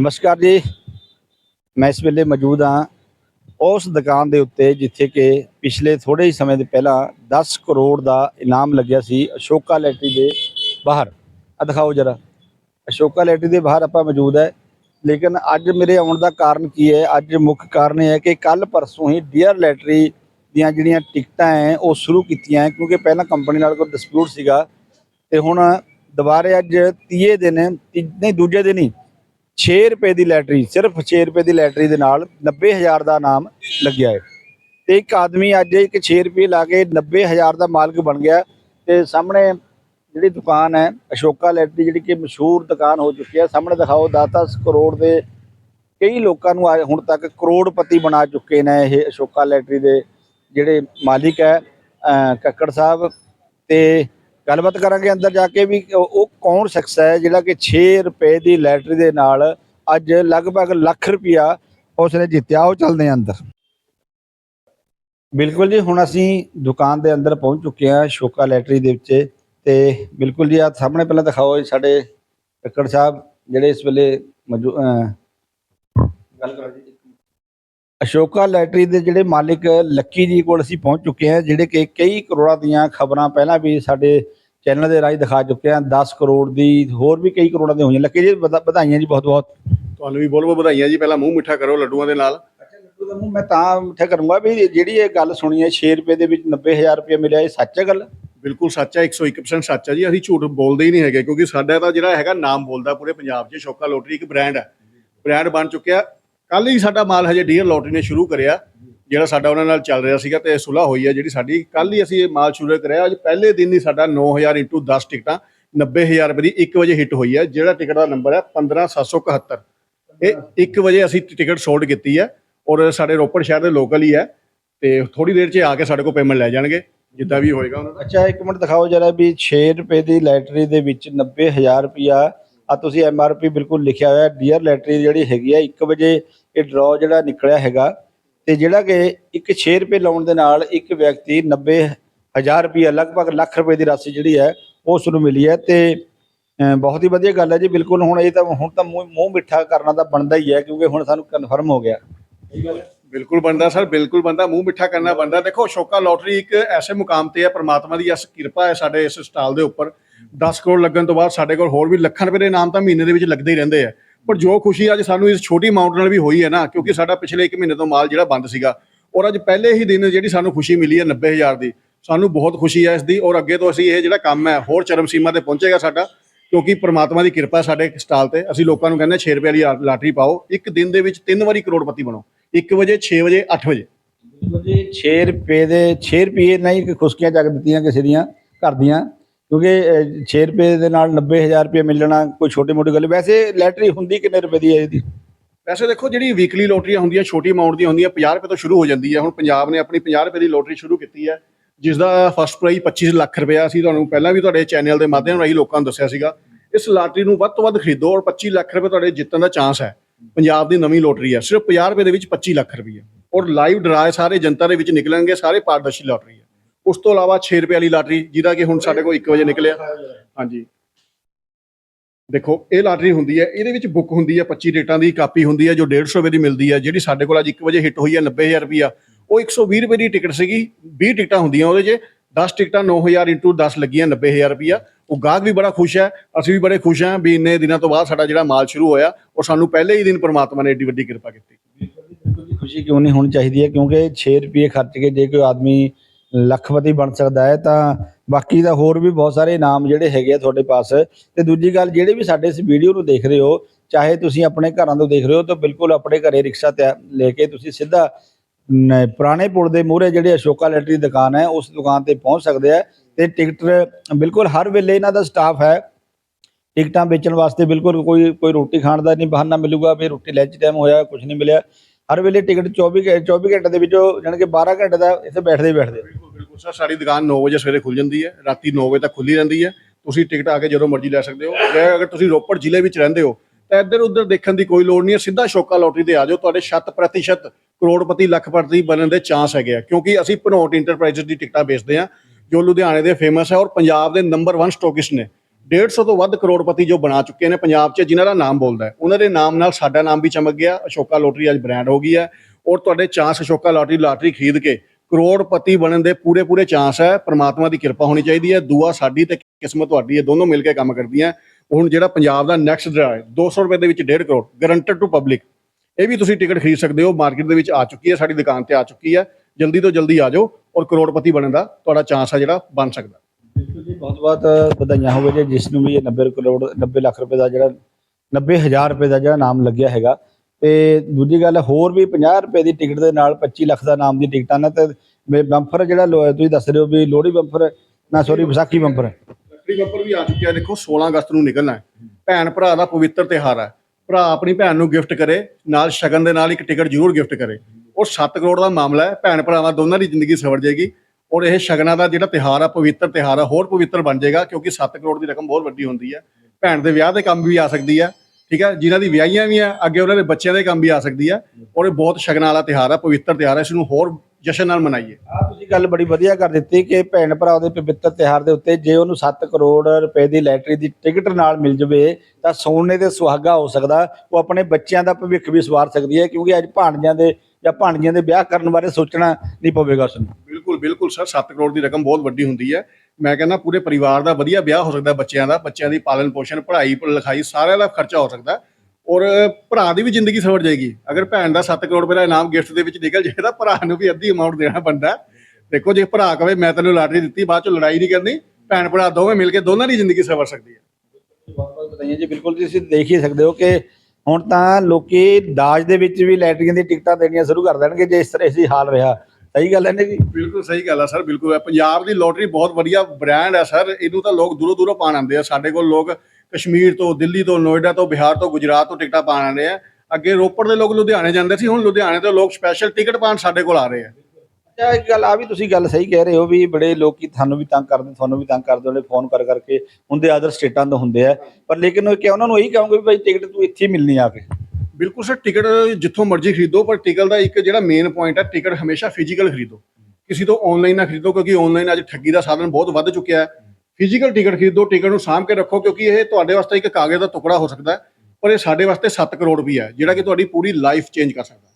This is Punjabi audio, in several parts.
ਨਮਸਕਾਰ ਜੀ। ਮੈਂ ਇਸ ਵੇਲੇ ਮੌਜੂਦ ਹਾਂ ਉਸ ਦੁਕਾਨ ਦੇ ਉੱਤੇ, ਜਿੱਥੇ ਕਿ ਪਿਛਲੇ ਥੋੜੇ ਹੀ ਸਮੇਂ ਦੇ ਪਹਿਲਾਂ 10 ਕਰੋੜ ਦਾ ਇਨਾਮ ਲੱਗਿਆ ਸੀ ਅਸ਼ੋਕਾ ਲੈਟਰੀ ਦੇ ਬਾਹਰ। ਆ ਦਿਖਾਓ ਜਰਾ। ਅਸ਼ੋਕਾ ਲੈਟਰੀ ਦੇ ਬਾਹਰ ਆਪਾਂ ਮੌਜੂਦ ਹੈ। ਲੇਕਿਨ ਅੱਜ ਮੇਰੇ ਆਉਣ ਦਾ ਕਾਰਨ ਕੀ ਹੈ? ਅੱਜ ਮੁੱਖ ਕਾਰਨ ਇਹ ਹੈ ਕਿ ਕੱਲ ਪਰਸੋਂ ਹੀ ਡੀਅਰ ਲੈਟਰੀ ਦੀਆਂ ਜਿਹੜੀਆਂ ਟਿਕਟਾਂ ਹੈ, ਉਹ ਸ਼ੁਰੂ ਕੀਤੀਆਂ ਹੈ, ਕਿਉਂਕਿ ਪਹਿਲਾਂ ਕੰਪਨੀ ਨਾਲ ਕੋਈ ਡਿਸਪਿਊਟ ਸੀਗਾ। ਤੇ ਹੁਣ ਦੁਬਾਰੇ ਅੱਜ ਤੀਏ ਦਿਨ ਤੀ- ਨਹੀਂ, ਦੂਜੇ ਦਿਨ ਹੀ 6 ਰੁਪਏ ਦੀ ਲੈਟਰੀ, ਸਿਰਫ 6 ਰੁਪਏ ਦੀ ਲੈਟਰੀ ਦੇ ਨਾਲ 90000 ਦਾ ਨਾਮ ਲੱਗਿਆ ਹੈ। ਤੇ ਇੱਕ ਆਦਮੀ ਅੱਜ ਇੱਕ 6 ਰੁਪਏ ਲਾ ਕੇ 90000 ਦਾ ਮਾਲਕ ਬਣ ਗਿਆ ਤੇ ਸਾਹਮਣੇ ਜਿਹੜੀ ਦੁਕਾਨ ਹੈ, ਅਸ਼ੋਕਾ ਲੈਟਰੀ, ਜਿਹੜੀ ਕਿ ਮਸ਼ਹੂਰ ਦੁਕਾਨ ਹੋ ਚੁੱਕੀ ਹੈ, ਸਾਹਮਣੇ ਦਿਖਾਓ 10 ਕਰੋੜ ਦੇ ਕਈ ਲੋਕਾਂ ਨੂੰ ਅੱਜ ਹੁਣ ਤੱਕ ਕਰੋੜਪਤੀ ਬਣਾ ਚੁੱਕੇ ਨੇ ਇਹ ਅਸ਼ੋਕਾ ਲੈਟਰੀ ਦੇ ਜਿਹੜੇ ਮਾਲਿਕ ਹੈ ਕੱਕੜ ਸਾਹਿਬ ਤੇ ਗੱਲਬਾਤ ਕਰਾਂਗੇ ਅੰਦਰ ਜਾ ਕੇ ਵੀ ਉਹ ਕੌਣ ਸ਼ਖਸ ਹੈ ਜਿਹੜਾ ਕਿ 6 ਰੁਪਏ ਦੀ ਲੈਟਰੀ ਦੇ ਨਾਲ ਅੱਜ ਲਗਭਗ ਲੱਖ ਰੁਪਇਆ ਉਸਨੇ ਜਿੱਤਿਆ, ਉਹ ਚੱਲਦੇ ਹਾਂ ਅੰਦਰ। ਬਿਲਕੁਲ ਜੀ, ਹੁਣ ਅਸੀਂ ਦੁਕਾਨ ਦੇ ਅੰਦਰ ਪਹੁੰਚ ਚੁੱਕੇ ਹਾਂ ਸ਼ੋਕਾ ਲੈਟਰੀ ਦੇ ਵਿੱਚ ਤੇ ਬਿਲਕੁਲ ਜੀ ਆ ਸਾਹਮਣੇ ਪਹਿਲਾਂ ਦਿਖਾਓ ਜੀ, ਸਾਡੇ ਕੱਕੜ ਸਾਹਿਬ ਜਿਹੜੇ ਇਸ ਵੇਲੇ ਮੌਜੂ- ਗੱਲ ਕਰੋ ਜੀ। ਅਸ਼ੋਕਾ ਲੈਟਰੀ ਦੇ ਜਿਹੜੇ ਮਾਲਿਕ ਲੱਕੀ ਜੀ ਕੋਲ ਅਸੀਂ ਪਹੁੰਚ ਚੁੱਕੇ ਹਾਂ, ਜਿਹੜੇ ਕਿ ਕਈ ਕਰੋੜਾਂ ਦੀਆਂ ਖਬਰਾਂ ਪਹਿਲਾਂ ਵੀ ਸਾਡੇ ਚੈਨਲ ਦੇ ਰਾਹੀਂ ਦਿਖਾ ਚੁੱਕੇ ਹਾਂ 10 ਕਰੋੜ ਦੀ ਹੋਰ ਵੀ ਕਈ ਕਰੋੜਾਂ ਦੀਆਂ ਹੋਈਆਂ। ਲੱਕੀ ਜੀ ਵਧਾ- ਵਧਾਈਆਂ ਜੀ ਬਹੁਤ ਬਹੁਤ। ਤੁਹਾਨੂੰ ਵੀ ਬਹੁਤ ਬਹੁਤ ਵਧਾਈਆਂ ਜੀ। ਪਹਿਲਾਂ ਮੂੰਹ ਮਿੱਠਾ ਕਰੋ ਲੱਡੂਆਂ ਦੇ ਨਾਲ। ਦਾ ਮੈਂ ਤਾਂ ਮਿੱਠਾ ਕਰੂੰਗਾ ਵੀ ਜਿਹੜੀ ਇਹ ਗੱਲ ਸੁਣੀ ਹੈ 6 ਰੁਪਏ ਦੇ ਵਿੱਚ 90000 ਰੁਪਏ ਮਿਲਿਆ ਇਹ ਸੱਚ ਹੈ ਗੱਲ? ਬਿਲਕੁਲ ਸੱਚ ਹੈ 101% ਸੱਚ ਹੈ ਜੀ। ਅਸੀਂ ਝੂਠ ਬੋਲਦੇ ਹੀ ਨਹੀਂ ਹੈਗੇ ਕਿਉਂਕਿ ਸਾਡਾ ਤਾਂ ਜਿਹੜਾ ਹੈਗਾ ਨਾਮ ਬੋਲਦਾ ਪੂਰੇ ਪੰਜਾਬ 'ਚ ਸ਼ੋਕਾ ਲੋਟਰੀ ਇੱਕ ਬ੍ਰਾਂਡ ਹੈ। ਬ੍ਰਾਂਡ ਬਣ ਚੁੱਕਿਆ। ਕੱਲ ਹੀ ਸਾਡਾ ਮਾਲ ਹਜੇ ਡੀਅਰ ਲੋਟਰੀ ਨੇ ਸ਼ੁਰੂ ਕਰਿਆ। ਜਿਹੜਾ ਸਾਡਾ ਉਹਨਾਂ ਨਾਲ ਚੱਲ ਰਿਹਾ ਸੀਗਾ ਤੇ ਸੁਲਾ ਹੋਈ ਹੈ ਜਿਹੜੀ ਸਾਡੀ। ਕੱਲ ਹੀ ਅਸੀਂ ਇਹ ਮਾਲ ਸ਼ੁਰੂ ਕਰਿਆ। ਅੱਜ ਪਹਿਲੇ ਦਿਨ ਹੀ ਸਾਡਾ 9000 ਇੰਟੂ 10 ਟਿਕਟਾਂ 90000 ਰੁਪਏ ਦੀ 1 ਵਜੇ ਹਿੱਟ ਹੋਈ ਹੈ ਜਿਹੜਾ ਟਿਕਟ ਦਾ ਨੰਬਰ ਹੈ 15771 ਇਹ 1 ਵਜੇ ਅਸੀਂ ਟਿਕਟ ਸੋਲਡ ਕੀਤੀ ਹੈ ਔਰ ਸਾਡੇ ਰੋਪੜ ਸ਼ਹਿਰ ਦੇ ਲੋਕਲ ਹੀ ਹੈ ਤੇ ਥੋੜੀ ਦੇਰ 'ਚ ਆ ਕੇ ਸਾਡੇ ਕੋਲ ਪੇਮੈਂਟ ਲੈ ਜਾਣਗੇ, ਜਿੱਦਾਂ ਵੀ ਹੋਏਗਾ ਉਹਨਾਂ ਦਾ। ਅੱਛਾ, ਇੱਕ ਮਿੰਟ ਦਿਖਾਓ ਜਰਾ ਵੀ 6 ਰੁਪਏ ਦੀ ਲੈਟਰੀ ਦੇ ਵਿੱਚ 90000 ਰੁਪਿਆ ਆ। ਤੁਸੀਂ ਐਮ ਆਰ ਪੀ ਬਿਲਕੁਲ ਲਿਖਿਆ ਹੋਇਆ। ਡੀਅਰ ਲੈਟਰੀ ਜਿਹੜੀ ਹੈਗੀ ਆ 1 ਵਜੇ ਇਹ ਡਰਾਅ ਜਿਹੜਾ ਨਿਕਲਿਆ ਹੈਗਾ ਤੇ ਜਿਹੜਾ ਕਿ ਇੱਕ 6 ਰੁਪਏ ਲਾਉਣ ਦੇ ਨਾਲ ਇੱਕ ਵਿਅਕਤੀ 90000 ਰੁਪਿਆ ਲਗਭਗ ਲੱਖ ਰੁਪਏ ਦੀ ਰਾਸ਼ੀ ਜਿਹੜੀ ਹੈ, ਉਸ ਨੂੰ ਮਿਲੀ ਹੈ ਤੇ ਬਹੁਤ ਹੀ ਵਧੀਆ ਗੱਲ ਹੈ ਜੀ, ਬਿਲਕੁਲ ਹੁਣ ਇਹ ਤਾਂ, ਹੁਣ ਤਾਂ ਮੂੰਹ ਮੂੰਹ ਮਿੱਠਾ ਕਰਨਾ ਤਾਂ ਬਣਦਾ ਹੀ ਹੈ, ਕਿਉਂਕਿ ਹੁਣ ਸਾਨੂੰ ਕਨਫਰਮ ਹੋ ਗਿਆ। ਬਿਲਕੁਲ ਬਣਦਾ ਸਰ, ਬਿਲਕੁਲ ਬੰਦਾ ਮੂੰਹ ਮਿੱਠਾ ਕਰਨਾ ਬਣਦਾ। ਦੇਖੋ ਸ਼ੋਕਾ ਲੋਟਰੀ ਇੱਕ ਐਸੇ ਮੁਕਾਮ ਤੇ ਹੈ, ਪ੍ਰਮਾਤਮਾ ਦੀ ਇਸ ਕਿਰਪਾ ਹੈ ਸਾਡੇ ਇਸ ਸਟਾਲ ਦੇ ਉੱਪਰ। 10 ਕਰੋੜ ਲੱਗਣ ਤੋਂ ਬਾਅਦ ਸਾਡੇ ਕੋਲ ਹੋਰ ਵੀ ਲੱਖਾਂ ਰੁਪਏ ਦੇ ਇਨਾਮ ਤਾਂ ਮਹੀਨੇ ਦੇ ਵਿੱਚ ਲੱਗਦੇ ਹੀ ਰਹਿੰਦੇ ਆ। ਪਰ ਜੋ ਖੁਸ਼ੀ ਅੱਜ ਸਾਨੂੰ ਇਸ ਛੋਟੀ ਅਮਾਉਂਟ ਨਾਲ ਵੀ ਹੋਈ ਹੈ ਨਾ, ਕਿਉਂਕਿ ਸਾਡਾ ਪਿਛਲੇ 1 ਮਹੀਨੇ ਤੋਂ ਮਾਲ ਜਿਹੜਾ ਬੰਦ ਸੀਗਾ, ਔਰ ਅੱਜ ਪਹਿਲੇ ਹੀ ਦਿਨ ਜਿਹੜੀ ਸਾਨੂੰ ਖੁਸ਼ੀ ਮਿਲੀ ਹੈ 90000 ਦੀ, ਸਾਨੂੰ ਬਹੁਤ ਖੁਸ਼ੀ ਹੈ ਇਸ ਦੀ, ਔਰ ਅੱਗੇ ਤੋਂ ਅਸੀਂ ਇਹ ਜਿਹੜਾ ਕੰਮ ਹੈ ਹੋਰ ਚਰਮ ਸੀਮਾ ਤੇ ਪਹੁੰਚੇਗਾ ਸਾਡਾ, ਕਿਉਂਕਿ ਪ੍ਰਮਾਤਮਾ ਦੀ ਕਿਰਪਾ ਸਾਡੇ ਸਟਾਲ ਤੇ, ਅਸੀਂ ਲੋਕਾਂ ਨੂੰ ਕਹਿੰਦੇ 6 ਰੁਪਏ ਵਾਲੀ ਲਾਟਰੀ ਪਾਓ, ਇੱਕ ਦਿਨ ਦੇ ਵਿੱਚ ਤਿੰਨ ਵਾਰੀ ਕਰੋੜਪਤੀ ਬਣੋ 1 ਵਜੇ 6 ਵਜੇ 8 ਵਜੇ। ਬਿਲਕੁਲ ਜੀ 6 ਰੁਪਏ ਦੇ 6 ਰੁਪਏ ਨਹੀਂ ਕਿ ਖੁਸ਼ਕੀਆਂ ਜਗ ਦਿੱਤੀਆਂ ਕਿਸੇ ਦੀਆਂ, ਘਰ ਦੀਆਂ। ਕਿਉਂਕਿ ਅਹ, 6 ਰੁਪਏ ਦੇ ਨਾਲ 90000 ਰੁਪਏ ਮਿਲਣਾ ਕੋਈ ਛੋਟੀ ਮੋਟੀ ਗੱਲ ਵੈਸੇ ਲੈਟਰੀ ਹੁੰਦੀ ਕਿੰਨੇ ਰੁਪਏ ਦੀ ਹੈ ਇਹਦੀ? ਵੈਸੇ ਦੇਖੋ ਜਿਹੜੀ ਵੀਕਲੀ ਲੋਟਰੀਆਂ ਹੁੰਦੀਆਂ ਛੋਟੀ ਅਮਾਉਂਟ ਦੀਆਂ ਹੁੰਦੀਆਂ 50 ਰੁਪਏ ਤੋਂ ਸ਼ੁਰੂ ਹੋ ਜਾਂਦੀ ਹੈ। ਹੁਣ ਪੰਜਾਬ ਨੇ ਆਪਣੀ 50 ਰੁਪਏ ਦੀ ਲੋਟਰੀ ਸ਼ੁਰੂ ਕੀਤੀ ਹੈ ਜਿਸ ਦਾ ਫਸਟ ਪ੍ਰਾਈਜ਼ 25 ਲੱਖ ਰੁਪਇਆ ਅਸੀਂ ਤੁਹਾਨੂੰ ਪਹਿਲਾਂ ਵੀ ਤੁਹਾਡੇ ਚੈਨਲ ਦੇ ਮਾਧਿਅਮ ਰਾਹੀਂ ਲੋਕਾਂ ਨੂੰ ਦੱਸਿਆ ਸੀਗਾ ਇਸ ਲਾਟਰੀ ਨੂੰ ਵੱਧ ਤੋਂ ਵੱਧ ਖਰੀਦੋ ਔਰ 25 ਲੱਖ ਰੁਪਏ ਤੁਹਾਡੇ ਜਿੱਤਣ ਦਾ ਚਾਂਸ ਹੈ। ਪੰਜਾਬ ਦੀ ਨਵੀਂ ਲੋਟਰੀ ਹੈ ਸਿਰਫ 50 ਰੁਪਏ ਦੇ ਵਿੱਚ 25 ਲੱਖ ਰੁਪਏ। ਔਰ ਲਾਈਵ ਡਰਾਏ ਸਾਰੇ ਜਨਤਾ ਦੇ ਵਿੱਚ ਨਿਕਲਣਗੇ ਸਾਰੇ ਪਾਰਦਰਸ਼ੀ ਲੋਟਰੀ ਹੈ। ਉਸ ਤੋਂ ਇਲਾਵਾ 6 ਰੁਪਏ ਵਾਲੀ ਲਾਟਰੀ, ਜਿਹਦਾ ਕਿ ਹੁਣ ਸਾਡੇ ਕੋਲ 1 ਵਜੇ ਨਿਕਲਿਆ। ਹਾਂਜੀ। ਦੇਖੋ, ਇਹ ਲਾਟਰੀ ਹੁੰਦੀ ਹੈ, ਇਹਦੇ ਵਿੱਚ ਬੁੱਕ ਹੁੰਦੀ ਹੈ 25 ਰੇਟਾਂ ਦੀ ਕਾਪੀ ਹੁੰਦੀ ਹੈ, ਜੋ 150 ਰੁਪਏ ਦੀ ਮਿਲਦੀ ਹੈ, ਜਿਹੜੀ ਸਾਡੇ ਕੋਲ ਅੱਜ 1 ਵਜੇ ਹਿੱਟ ਹੋਈ ਹੈ 90000 ਰੁਪਿਆ ਉਹ 120 ਰੁਪਏ ਦੀ ਟਿਕਟ ਸੀਗੀ 20 ਟਿਕਟਾਂ ਹੁੰਦੀਆਂ ਉਹਦੇ 'ਚ। 10 ਟਿਕਟਾਂ 9000 ਇੰਟੂ 10 ਲੱਗੀਆਂ 90000 ਰੁਪਿਆ ਉਹ ਗਾਹਕ ਵੀ ਬੜਾ ਖੁਸ਼ ਹੈ, ਅਸੀਂ ਵੀ ਬੜੇ ਖੁਸ਼ ਹਾਂ ਵੀ ਇੰਨੇ ਦਿਨਾਂ ਤੋਂ ਬਾਅਦ ਸਾਡਾ ਜਿਹੜਾ ਮਾਲ ਸ਼ੁਰੂ ਹੋਇਆ ਔਰ ਸਾਨੂੰ ਪਹਿਲੇ ਹੀ ਦਿਨ ਪ੍ਰਮਾਤਮਾ ਨੇ ਏਡੀ ਵੱਡੀ ਕਿਰਪਾ ਕੀਤੀ। ਖੁਸ਼ੀ ਕਿਉਂ ਨਹੀਂ ਹੋਣੀ ਚਾਹੀਦੀ ਹੈ? ਕਿਉਂਕਿ 6 ਰੁਪਏ ਖਰਚ ਕੇ ਜੇ ਕੋਈ ਆਦਮੀ ਲੱਖਪਤੀ ਬਣ ਸਕਦਾ ਹੈ, ਤਾਂ ਬਾਕੀ ਦਾ ਹੋਰ ਵੀ ਬਹੁਤ ਸਾਰੇ ਨਾਮ ਜਿਹੜੇ ਹੈਗੇ ਆ ਤੁਹਾਡੇ ਪਾਸ। ਤੇ ਦੂਜੀ ਗੱਲ, ਜਿਹੜੇ ਵੀ ਸਾਡੇ ਇਸ ਵੀਡੀਓ ਨੂੰ ਦੇਖ ਰਹੇ ਹੋ, ਚਾਹੇ ਤੁਸੀਂ ਆਪਣੇ ਘਰਾਂ ਤੋਂ ਦੇਖ ਰਹੇ ਹੋ, ਤਾਂ ਬਿਲਕੁਲ ਆਪਣੇ ਘਰੇ ਰਿਕਸ਼ਾ ਤੇ ਲੈ ਕੇ ਤੁਸੀਂ ਸਿੱਧਾ ਪੁਰਾਣੇ ਪੁਲ ਦੇ ਮੂਹਰੇ ਜਿਹੜੇ ਅਸ਼ੋਕਾ ਲੈਟਰੀ ਦੀ ਦੁਕਾਨ ਹੈ, ਉਸ ਦੁਕਾਨ ਤੇ ਪਹੁੰਚ ਸਕਦੇ ਆ। ਤੇ ਟਿਕਟ ਬਿਲਕੁਲ ਹਰ ਵੇਲੇ ਇਹਨਾਂ ਦਾ ਸਟਾਫ ਹੈ। ਟਿਕਟਾਂ ਵੇਚਣ ਵਾਸਤੇ ਬਿਲਕੁਲ ਕੋਈ ਕੋਈ ਰੋਟੀ ਖਾਣ ਦਾ ਨਹੀਂ ਬਹਾਨਾ ਮਿਲੂਗਾ, ਵੀ ਰੋਟੀ ਲੰਚ ਟਾਈਮ ਹੋਇਆ ਕੁਝ ਨਹੀਂ ਮਿਲਿਆ। ਹਰ ਵੇਲੇ ਟਿਕਟ 24 ਘੰ- 24 ਘੰਟੇ ਦੇ ਵਿੱਚੋਂ ਜਾਣੀ ਕਿ 12 ਘੰਟੇ ਦਾ ਇੱਥੇ ਬੈਠਦੇ ਹੀ ਬੈਠਦੇ ਬਿਲਕੁਲ ਬਿਲਕੁਲ ਸਰ, ਸਾਡੀ ਦੁਕਾਨ 9 ਵਜੇ ਸਵੇਰੇ ਖੁੱਲ ਜਾਂਦੀ ਹੈ, ਰਾਤੀ 9 ਵਜੇ ਤੱਕ ਖੁੱਲੀ ਰਹਿੰਦੀ ਹੈ। ਤੁਸੀਂ ਟਿਕਟ ਆ ਕੇ ਜਦੋਂ ਮਰਜ਼ੀ ਲੈ ਸਕਦੇ ਹੋ। ਜੇ ਅਗਰ ਤੁਸੀਂ ਰੋਪੜ ਜ਼ਿਲ੍ਹੇ ਵਿੱਚ ਰਹਿੰਦੇ ਹੋ, ਤਾਂ ਇੱਧਰ ਉੱਧਰ ਦੇਖਣ ਦੀ ਕੋਈ ਲੋੜ ਨਹੀਂ ਹੈ। ਸਿੱਧਾ ਸ਼ੋਕਾ ਲੋਟਰੀ ਤੇ ਆ ਜਾਓ। ਤੁਹਾਡੇ ਸ਼ਤ ਪ੍ਰਤੀਸ਼ਤ ਕਰੋੜਪਤੀ ਲੱਖਪਤੀ ਬਣਨ ਦੇ ਚਾਂਸ ਹੈਗੇ ਆ। ਕਿਉਂਕਿ ਅਸੀਂ ਭਨੋਟ ਇੰਟਰਪ੍ਰਾਈਜ਼ਸ ਦੀ ਟਿਕਟਾਂ ਵੇਚਦੇ ਹਾਂ, ਜੋ ਲੁਧਿਆਣੇ ਦੇ ਫੇਮਸ ਹੈ ਔਰ ਪੰਜਾਬ ਦੇ ਨੰਬਰ 1 ਸਟੋਕਿਸਟ ਨੇ। 150 ਤੋਂ ਵੱਧ ਕਰੋੜਪਤੀ ਜੋ ਬਣਾ ਚੁੱਕੇ ਨੇ ਪੰਜਾਬ 'ਚ, ਜਿਨ੍ਹਾਂ ਦਾ ਨਾਮ ਬੋਲਦਾ ਹੈ। ਉਹਨਾਂ ਦੇ ਨਾਮ ਨਾਲ ਸਾਡਾ ਨਾਮ ਵੀ ਚਮਕ ਗਿਆ। ਅਸ਼ੋਕਾ ਲੋਟਰੀ ਅੱਜ ਬ੍ਰਾਂਡ ਹੋ ਗਈ ਹੈ ਔਰ ਤੁਹਾਡੇ ਚਾਂਸ ਅਸ਼ੋਕਾ ਲੋਟਰੀ, ਲਾਟਰੀ ਖਰੀਦ ਕੇ ਕਰੋੜਪਤੀ ਬਣਨ ਦੇ ਪੂਰੇ ਪੂਰੇ ਚਾਂਸ ਹੈ। ਪ੍ਰਮਾਤਮਾ ਦੀ ਕਿਰਪਾ ਹੋਣੀ ਚਾਹੀਦੀ ਹੈ। ਦੁਆ ਸਾਡੀ ਤੇ ਕਿਸਮਤ ਤੁਹਾਡੀ ਹੈ। ਦੋਨੋਂ ਮਿਲ ਕੇ ਕੰਮ ਕਰਦੀਆਂ ਹੁਣ ਜਿਹੜਾ ਪੰਜਾਬ ਦਾ ਨੈਕਸਟ ਡਰਾ ਹੈ 200 ਰੁਪਏ ਦੇ ਵਿੱਚ 1.5 ਕਰੋੜ ਗਰੰਟਡ ਟੂ ਪਬਲਿਕ ਇਹ ਵੀ ਤੁਸੀਂ ਟਿਕਟ ਖਰੀਦ ਸਕਦੇ ਹੋ। ਮਾਰਕੀਟ ਦੇ ਵਿੱਚ ਆ ਚੁੱਕੀ ਹੈ, ਸਾਡੀ ਦੁਕਾਨ ਤੇ ਆ ਚੁੱਕੀ ਹੈ। ਜਲਦੀ ਤੋਂ ਜਲਦੀ ਆ ਜਾਓ ਔਰ ਕਰੋੜਪਤੀ ਬਣਨ ਦਾ ਤੁਹਾਡਾ ਚਾਂਸ ਹੈ ਜਿਹੜਾ ਬਣ ਸਕਦਾ। ਬਹੁਤ ਬਹੁਤ ਵਧਾਈਆਂ ਹੋਵੇ ਜੀ, ਜਿਸ ਨੂੰ ਵੀ ਇਹ 90 ਕਰੋੜ 90 ਲੱਖ ਰੁਪਏ ਦਾ ਜਿਹੜਾ 90000 ਰੁਪਏ ਦਾ ਜਿਹੜਾ ਨਾਮ ਲੱਗਿਆ ਹੈਗਾ। ਤੇ ਦੂਜੀ ਗੱਲ, ਹੋਰ ਵੀ 50 ਰੁਪਏ ਦੀ ਟਿਕਟ ਦੇ ਨਾਲ 25 ਲੱਖ ਦਾ ਨਾਮ ਦੀ ਟਿਕਟਾਂ ਨੇ, ਤੇ ਬੰਫਰ ਜਿਹੜਾ ਤੁਸੀਂ ਦੱਸ ਰਹੇ ਹੋ ਵੀ ਲੋਹੜੀ ਬੰਫਰ, ਨਾ ਸੌਰੀ ਵਿਸਾਖੀ ਬੰਫਰ। ਲੱਕੜੀ ਬੱਪਰ ਵੀ ਆ ਚੁੱਕਿਆ ਦੇਖੋ 16 ਅਗਸਤ ਨੂੰ ਨਿਕਲਣਾ ਭੈਣ ਭਰਾ ਦਾ ਪਵਿੱਤਰ ਤਿਹਾਰ ਹੈ। ਭਰਾ ਆਪਣੀ ਭੈਣ ਨੂੰ ਗਿਫਟ ਕਰੇ, ਨਾਲ ਸ਼ਗਨ ਦੇ ਨਾਲ ਇੱਕ ਟਿਕਟ ਜ਼ਰੂਰ ਗਿਫਟ ਕਰੇ। ਉਹ 7 ਕਰੋੜ ਦਾ ਮਾਮਲਾ ਹੈ। ਭੈਣ ਭਰਾਵਾਂ ਦੋਨਾਂ ਦੀ ਜ਼ਿੰਦਗੀ ਸਵਰ ਜਾਏਗੀ। ਔਰ ਇਹ ਸ਼ਗਨਾਂ ਦਾ ਜਿਹੜਾ ਤਿਹਾਰ ਆ, ਪਵਿੱਤਰ ਤਿਹਾਰ ਆ, ਹੋਰ ਪਵਿੱਤਰ ਬਣ ਜਾਏਗਾ ਕਿਉਂਕਿ 7 ਕਰੋੜ ਦੀ ਰਕਮ ਬਹੁਤ ਵੱਡੀ ਹੁੰਦੀ ਹੈ ਭੈਣ ਦੇ ਵਿਆਹ ਦੇ ਕੰਮ ਵੀ ਆ ਸਕਦੀ ਹੈ ਠੀਕ ਹੈ ਜਿਨ੍ਹਾਂ ਦੀ ਵਿਆਹੀਆਂ ਵੀ ਆ, ਅੱਗੇ ਉਹਨਾਂ ਦੇ ਬੱਚਿਆਂ ਦੇ ਕੰਮ ਵੀ ਆ ਸਕਦੀ ਹੈ ਔਰ ਇਹ ਬਹੁਤ ਸ਼ਗਨਾਂ ਵਾਲਾ ਤਿਹਾਰ ਆ, ਪਵਿੱਤਰ ਤਿਹਾਰ ਹੈ ਇਸ ਨੂੰ ਹੋਰ ਜਸ਼ਨ ਨਾਲ ਮਨਾਈਏ। ਆ ਤੁਸੀਂ ਗੱਲ ਬੜੀ ਵਧੀਆ ਕਰ ਦਿੱਤੀ ਕਿ ਭੈਣ ਭਰਾ ਦੇ ਪਵਿੱਤਰ ਤਿਉਹਾਰ ਦੇ ਉੱਤੇ ਜੇ ਉਹਨੂੰ 7 ਕਰੋੜ ਰੁਪਏ ਦੀ ਲੈਟਰੀ ਦੀ ਟਿਕਟ ਨਾਲ ਮਿਲ ਜਵੇ, ਤਾਂ ਸੋਨੇ ਦੇ ਸੁਹਾਗਾ ਹੋ ਸਕਦਾ, ਉਹ ਆਪਣੇ ਬੱਚਿਆਂ ਦਾ ਭਵਿੱਖ ਵੀ ਸਵਾਰ ਸਕਦੀ ਹੈ, ਕਿਉਂਕਿ ਅੱਜ ਭਾਣਜਿਆਂ ਦੇ ਜਾਂ ਭਾਣਜੀਆਂ ਦੇ ਵਿਆਹ ਕਰਨ ਬਾਰੇ ਸੋਚਣਾ ਨਹੀਂ ਪਵੇਗਾ ਉਸ ਨੂੰ ਬਿਲਕੁਲ ਬਿਲਕੁਲ ਸਰ 7 ਕਰੋੜ ਦੀ ਰਕਮ ਬਹੁਤ ਵੱਡੀ ਹੁੰਦੀ ਹੈ। ਮੈਂ ਕਹਿੰਦਾ ਪੂਰੇ ਪਰਿਵਾਰ ਦਾ ਵਧੀਆ ਵਿਆਹ ਹੋ ਸਕਦਾ ਬੱਚਿਆਂ ਦਾ ਬੱਚਿਆਂ ਦੀ ਪਾਲਣ ਪੋਸ਼ਣ ਪੜ੍ਹਾਈ ਲਿਖਾਈ ਸਾਰਿਆਂ ਦਾ ਖਰਚਾ ਹੋ ਸਕਦਾ। ਔਰ ਭਰਾ ਦੀ ਵੀ ਜ਼ਿੰਦਗੀ ਸਵਰ ਜਾਏਗੀ। ਅਗਰ ਭੈਣ ਦਾ 7 ਕਰੋੜ ਰੁਪਏ ਦਾ ਇਨਾਮ ਗਿਫਟ ਦੇ ਵਿੱਚ ਨਿਕਲ ਜਾਏ ਤਾਂ ਭਰਾ ਨੂੰ ਵੀ ਅੱਧੀ ਅਮਾਉਂਟ ਦੇਣਾ ਪੈਂਦਾ। ਦੇਖੋ ਜੇ ਭਰਾ ਕਵੇ ਮੈਂ ਤੈਨੂੰ ਲਾਟਰੀ ਦਿੱਤੀ ਬਾਅਦ ਚ ਲੜਾਈ ਨਹੀਂ ਕਰਨੀ। ਭੈਣ ਭਰਾ ਦੋਵੇਂ ਮਿਲ ਕੇ ਦੋਨਾਂ ਦੀ ਜ਼ਿੰਦਗੀ ਸਵਰ ਸਕਦੀ ਹੈ। ਬਹੁਤ ਬਹੁਤ ਬਤਾਈਏ ਜੀ ਬਿਲਕੁਲ ਤੁਸੀਂ ਦੇਖ ਹੀ ਸਕਦੇ ਹੋ ਕਿ ਹੁਣ ਤਾਂ ਲੋਕੀ ਦਾਜ ਦੇ ਵਿੱਚ ਵੀ ਲੈਟਰੀਆਂ ਦੀ ਟਿਕਟਾਂ ਦੇਣੀਆਂ ਸ਼ੁਰੂ ਕਰ ਦੇਣਗੇ ਜੇ ਇਸ ਤਰ੍ਹਾਂ ਦੀ ਹਾਲ ਰਿਹਾ। ਸਹੀ ਗੱਲ ਹੈ ਨਾ ਜੀ? ਬਿਲਕੁਲ ਸਹੀ ਗੱਲ ਆ ਸਰ, ਬਿਲਕੁਲ। ਪੰਜਾਬ ਦੀ ਲੋਟਰੀ ਬਹੁਤ ਵਧੀਆ ਬ੍ਰਾਂਡ ਹੈ ਸਰ। ਇਹਨੂੰ ਤਾਂ ਲੋਕ ਦੂਰੋਂ ਦੂਰੋਂ ਪਾਣ ਆਉਂਦੇ ਆ। ਸਾਡੇ ਕੋਲ ਲੋਕ ਕਸ਼ਮੀਰ ਤੋਂ, ਦਿੱਲੀ ਤੋਂ, ਨੋਇਡਾ ਤੋਂ, ਬਿਹਾਰ ਤੋਂ, ਗੁਜਰਾਤ ਤੋਂ ਟਿਕਟਾਂ ਪਾਣ ਆਉਂਦੇ ਆ। ਅੱਗੇ ਰੋਪੜ ਦੇ ਲੋਕ ਲੁਧਿਆਣੇ ਜਾਂਦੇ ਸੀ, ਹੁਣ ਲੁਧਿਆਣੇ ਤੋਂ ਲੋਕ ਸਪੈਸ਼ਲ ਟਿਕਟ ਪਾਣ ਸਾਡੇ ਕੋਲ ਆ ਰਹੇ ਆ। ਅੱਛਾ ਇੱਕ ਗੱਲ ਆ ਵੀ ਤੁਸੀਂ ਗੱਲ ਸਹੀ ਕਹਿ ਰਹੇ ਹੋ ਵੀ ਬੜੇ ਲੋਕੀ ਤੁਹਾਨੂੰ ਵੀ ਤੰਗ ਕਰਦੇ, ਤੁਹਾਨੂੰ ਵੀ ਤੰਗ ਕਰਦੇ, ਉਹਨੇ ਫੋਨ ਕਰ ਕਰਕੇ ਹੁੰਦੇ ਆਦਰ ਸਟੇਟਾਂ ਤੋਂ ਹੁੰਦੇ ਆ। ਪਰ ਲੇਕਿਨ ਉਹ ਕਿ ਉਹਨਾਂ ਨੂੰ ਇਹੀ ਕਹਾਂਗੇ ਵੀ ਭਾਈ ਟਿਕਟ ਤੂੰ ਇੱਥੇ ਹੀ ਮਿਲਣੀ ਆ ਕੇ ਬਿਲਕੁਲ ਸਰ ਟਿਕਟ ਜਿੱਥੋਂ ਮਰਜ਼ੀ ਖਰੀਦੋ, ਪਰ ਟਿਕਟ ਦਾ ਇੱਕ ਜਿਹੜਾ ਮੇਨ ਪੁਆਇੰਟ ਹੈ ਟਿਕਟ ਹਮੇਸ਼ਾ ਫਿਜ਼ੀਕਲ ਖਰੀਦੋ। ਕਿਸੇ ਤੋਂ ਆਨਲਾਈਨ ਨਾ ਖਰੀਦੋ, ਕਿਉਂਕਿ ਆਨਲਾਈਨ ਅੱਜ ਠੱਗੀ ਦਾ ਸਾਧਨ ਬਹੁਤ ਵੱਧ ਚੁੱਕਿਆ ਹੈ। ਫਿਜ਼ੀਕਲ ਟਿਕਟ ਖਰੀਦੋ ਟਿਕਟ ਨੂੰ ਸਾਂਭ ਕੇ ਰੱਖੋ, ਕਿਉਂਕਿ ਇਹ ਤੁਹਾਡੇ ਵਾਸਤੇ ਇੱਕ ਕਾਗਜ਼ ਦਾ ਟੁਕੜਾ ਹੋ ਸਕਦਾ ਹੈ, ਪਰ ਇਹ ਸਾਡੇ ਵਾਸਤੇ 7 ਕਰੋੜ ਰੁਪਈਆ ਹੈ, ਜਿਹੜਾ ਕਿ ਤੁਹਾਡੀ ਪੂਰੀ ਲਾਈਫ ਚੇਂਜ ਕਰ ਸਕਦਾ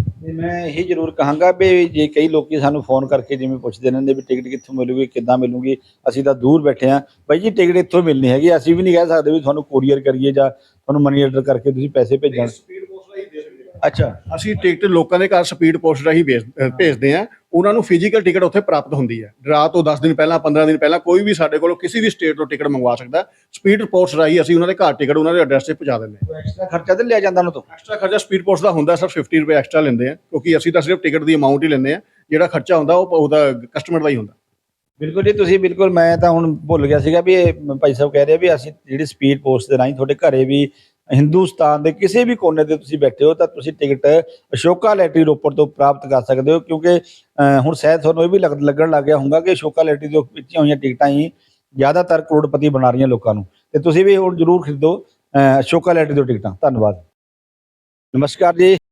ਹੈ ਤੇ ਮੈਂ ਇਹ ਜ਼ਰੂਰ ਕਹਾਂਗਾ ਵੀ ਜੇ ਕਈ ਲੋਕੀ ਸਾਨੂੰ ਫੋਨ ਕਰਕੇ ਜਿਵੇਂ ਪੁੱਛਦੇ ਰਹਿੰਦੇ ਵੀ ਟਿਕਟ ਕਿੱਥੋਂ ਮਿਲੂਗੀ, ਕਿੱਦਾਂ ਮਿਲੂਗੀ, ਅਸੀਂ ਤਾਂ ਦੂਰ ਬੈਠੇ ਆ ਬਾਈ ਜੀ, ਟਿਕਟ ਇੱਥੋਂ ਮਿਲਣੀ ਹੈਗੀ, ਅਸੀਂ ਵੀ ਨਹੀਂ ਕਹਿ ਸਕਦੇ ਵੀ ਤੁਹਾਨੂੰ ਕੋਰੀਅਰ ਕਰੀਏ ਜਾਂ ਤੁਹਾਨੂੰ ਮਨੀ ਆਰਡਰ ਕਰਕੇ ਤੁਸੀਂ ਪੈਸੇ ਭੇਜਣ। ਸਪੀਡ ਪੋਸਟ ਰਾਹੀਂ ਦੇ ਸਕਦੇ ਅੱਛਾ। ਅਸੀਂ ਟਿਕਟ ਲੋਕਾਂ ਦੇ ਘਰ ਸਪੀਡ ਪੋਸਟ ਰਾਹੀਂ ਭੇਜ- ਅਹ ਭੇਜਦੇ ਆ ਉਹਨਾਂ ਨੂੰ ਫਿਜ਼ੀਕਲ ਟਿਕਟ ਉੱਥੇ ਪ੍ਰਾਪਤ ਹੁੰਦੀ ਹੈ। ਡਰਾ ਤੋਂ 10 ਦਿਨ ਪਹਿਲਾਂ 15 ਦਿਨ ਪਹਿਲਾਂ ਕੋਈ ਵੀ ਸਾਡੇ ਕੋਲੋਂ ਕਿਸੇ ਵੀ ਸਟੇਟ ਤੋਂ ਟਿਕਟ ਮੰਗਵਾ ਸਕਦਾ। ਸਪੀਡ ਪੋਸਟ ਰਾਹੀਂ ਅਸੀਂ ਉਹਨਾਂ ਦੇ ਘਰ ਟਿਕਟ ਉਹਨਾਂ ਦੇ ਐਡਰੈਸ ਤੇ ਪਹੁੰਚਾ ਦਿੰਦੇ ਹਾਂ। ਐਕਸਟਰਾ ਖਰਚਾ ਤੇ ਲਿਆ ਜਾਂਦਾ ਉਹਨਾਂ ਤੋਂ? ਐਕਸਟਰਾ ਖਰਚਾ ਸਪੀਡ ਪੋਸਟ ਦਾ ਹੁੰਦਾ ਸਰ 50 ਰੁਪਏ ਐਕਸਟਰਾ ਲੈਂਦੇ ਆ ਕਿਉਂਕਿ ਅਸੀਂ ਤਾਂ ਸਿਰਫ ਟਿਕਟ ਦੀ ਅਮਾਉਂਟ ਹੀ ਲੈਂਦੇ ਆ ਜਿਹੜਾ ਖਰਚਾ ਹੁੰਦਾ ਉਹ ਉਹਦਾ ਕਸਟਮਰ ਦਾ ਹੀ ਹੁੰਦਾ। ਬਿਲਕੁਲ ਜੀ ਤੁਸੀਂ ਬਿਲਕੁਲ ਮੈਂ ਤਾਂ ਹੁਣ ਭੁੱਲ ਗਿਆ ਸੀਗਾ ਵੀ ਇਹ ਭਾਈ ਸਾਹਿਬ ਕਹਿ ਰਹੇ ਵੀ ਅਸੀਂ ਜਿਹੜੀ ਸਪੀਡ ਪੋਸਟ ਦੇ ਰਾਹੀਂ ਤੁਹਾਡੇ ਘਰੇ ਵੀ ਹਿੰਦੁਸਤਾਨ ਦੇ ਕਿਸੇ ਵੀ ਕੋਨੇ ਤੇ ਤੁਸੀਂ ਬੈਠੇ ਹੋ ਤਾਂ ਤੁਸੀਂ ਟਿਕਟ ਅਸ਼ੋਕਾ ਲੈਟਰੀ ਰੋਪੜ ਤੋਂ ਪ੍ਰਾਪਤ ਕਰ ਸਕਦੇ ਹੋ, ਕਿਉਂਕਿ ਹੁਣ ਸ਼ਾਇਦ ਤੁਹਾਨੂੰ ਇਹ ਵੀ ਲੱਗ- ਲੱਗਣ ਲੱਗ ਗਿਆ ਹੋਊਗਾ ਕਿ ਅਸ਼ੋਕਾ ਲੈਟਰੀ ਦੇ ਵਿੱਚ ਹੋਈਆਂ ਟਿਕਟਾਂ ਹੀ ਜ਼ਿਆਦਾਤਰ ਕਰੋੜਪਤੀ ਬਣਾ ਰਹੀਆਂ ਲੋਕਾਂ ਨੂੰ। ਤੇ ਤੁਸੀਂ ਵੀ ਹੁਣ ਜ਼ਰੂਰ ਖਰੀਦੋ ਅਸ਼ੋਕਾ ਲੈਟਰੀ ਤੋਂ ਟਿਕਟਾਂ। ਧੰਨਵਾਦ। ਨਮਸਕਾਰ ਜੀ।